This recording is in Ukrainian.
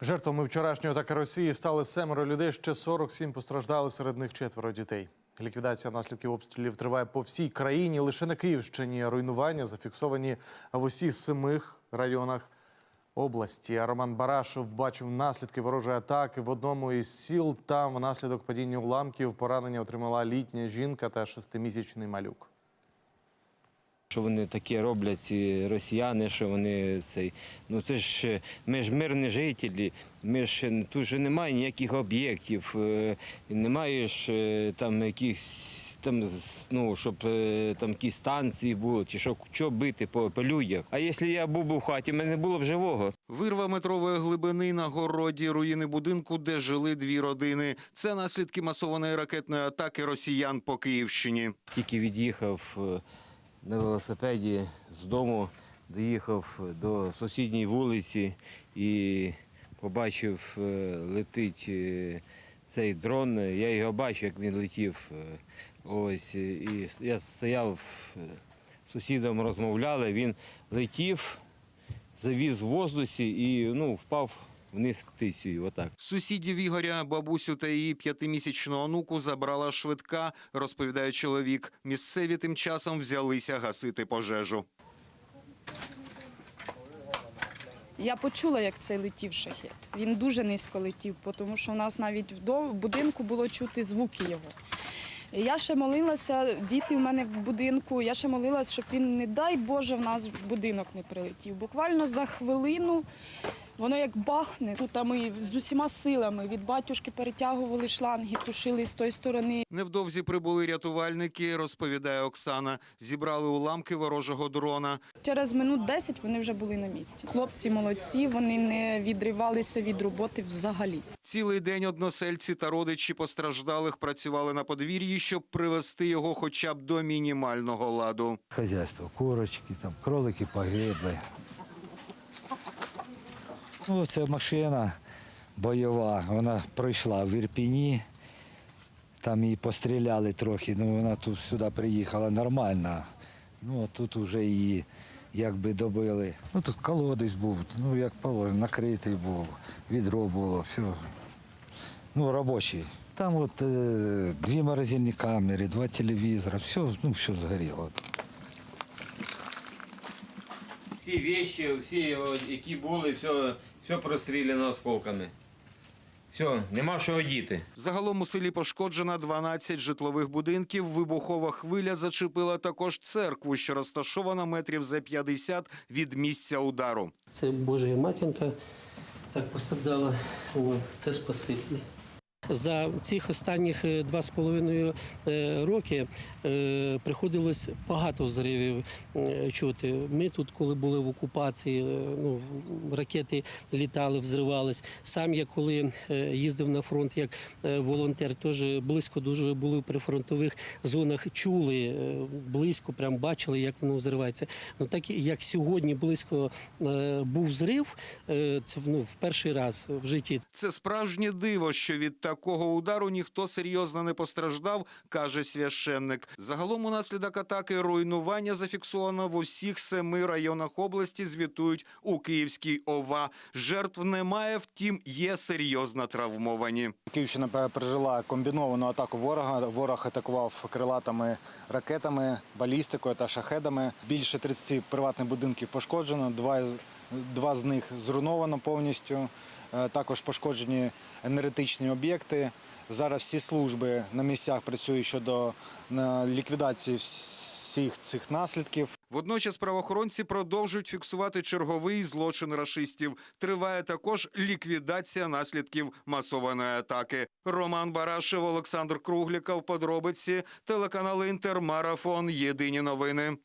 Жертвами вчорашньої атаки Росії стали семеро людей. Ще 47 постраждали, серед них четверо дітей. Ліквідація наслідків обстрілів триває по всій країні. Лише на Київщині руйнування зафіксовані в усіх семих районах області. Роман Барашев бачив наслідки ворожої атаки в одному із сіл. Там внаслідок падіння уламків поранення отримала літня жінка та шестимісячний малюк. Що вони таке роблять, ці росіяни, що вони цей. Ну це ж ми ж мирні жителі, ми ж тут же немає ніяких об'єктів, е, немає ж е, там якихось там, ну, щоб е, там якісь станції були, чи що, що бити по, по людях. А якщо я був в хаті, мене не було б живого. Вирва метрової глибини на городі, руїни будинку, де жили дві родини. Це наслідки масованої ракетної атаки росіян по Київщині. Тільки від'їхав на велосипеді з дому, доїхав до сусідньої вулиці і побачив, е, летить е, цей дрон. Я його бачив, як він летів. Е, Ось і я стояв з сусідом, розмовляли. Він летів, завіз в воздусі і ну, впав вниз птицею. Отак. Сусідів Ігоря, бабусю та її п'ятимісячну онуку забрала швидка, розповідає чоловік. Місцеві тим часом взялися гасити пожежу. Я почула, як це летів шахет. Він дуже низько летів, тому що у нас навіть в в будинку було чути звуки його. Я ще молилася, діти в мене в будинку. Я ще молилася, щоб він, не дай Боже, в нас в будинок не прилетів. Буквально за хвилину воно як бахне. Тут ми з усіма силами від батюшки перетягували шланги, тушили з тої сторони. Невдовзі прибули рятувальники, розповідає Оксана. Зібрали уламки ворожого дрона. Через минут 10 вони вже були на місці. Хлопці молодці, вони не відривалися від роботи взагалі. Цілий день односельці та родичі постраждалих працювали на подвір'ї, щоб привести його хоча б до мінімального ладу. Хазяйство, курочки, там, кролики погибли. Ну, це машина бойова, вона пройшла в Ірпіні, там її постріляли трохи, ну вона тут сюди приїхала нормально. Ну, а тут вже її якби добили. Ну тут колодець був, ну як положено, накритий був, відро було, все. Ну, робочий. Там от е, дві морозильні камери, два телевізори, все, ну, все згоріло. Всі вещи, всі, які були, все, все простріляно осколками. Все, нема що одіти. Загалом у селі пошкоджено 12 житлових будинків. Вибухова хвиля зачепила також церкву, що розташована метрів за 50 від місця удару. Це Божа матінка так постраждала. Це спасибі. За цих останніх е, два з половиною е, роки е, приходилось багато взривів е, чути. Ми тут, коли були в окупації, ну, ракети літали, взривались. Сам я коли їздив на фронт як волонтер, теж близько дуже були в прифронтових зонах, чули близько, прям бачили, як воно взривається. Ну так як сьогодні близько був взрив, е, це ну, в перший раз в житті. Це справжнє диво, що від такого удару ніхто серйозно не постраждав, каже священник. Загалом унаслідок атаки руйнування зафіксовано в усіх семи районах області. Звітують у Київській ОВА. Жертв немає, втім є серйозно травмовані. Київщина пережила комбіновану атаку ворога. Ворог атакував крилатими ракетами, балістикою та шахедами. Більше 30 приватних будинків пошкоджено. Два, два з них зруйновано повністю. Е, Також пошкоджені енергетичні об'єкти. Зараз всі служби на місцях працюють щодо е, ліквідації всіх цих наслідків. Водночас правоохоронці продовжують фіксувати черговий злочин рашистів. Триває також ліквідація наслідків масованої атаки. Роман Барашев, Олександр Кругліков. Подробиці телеканал Інтер. Марафон. Єдині новини.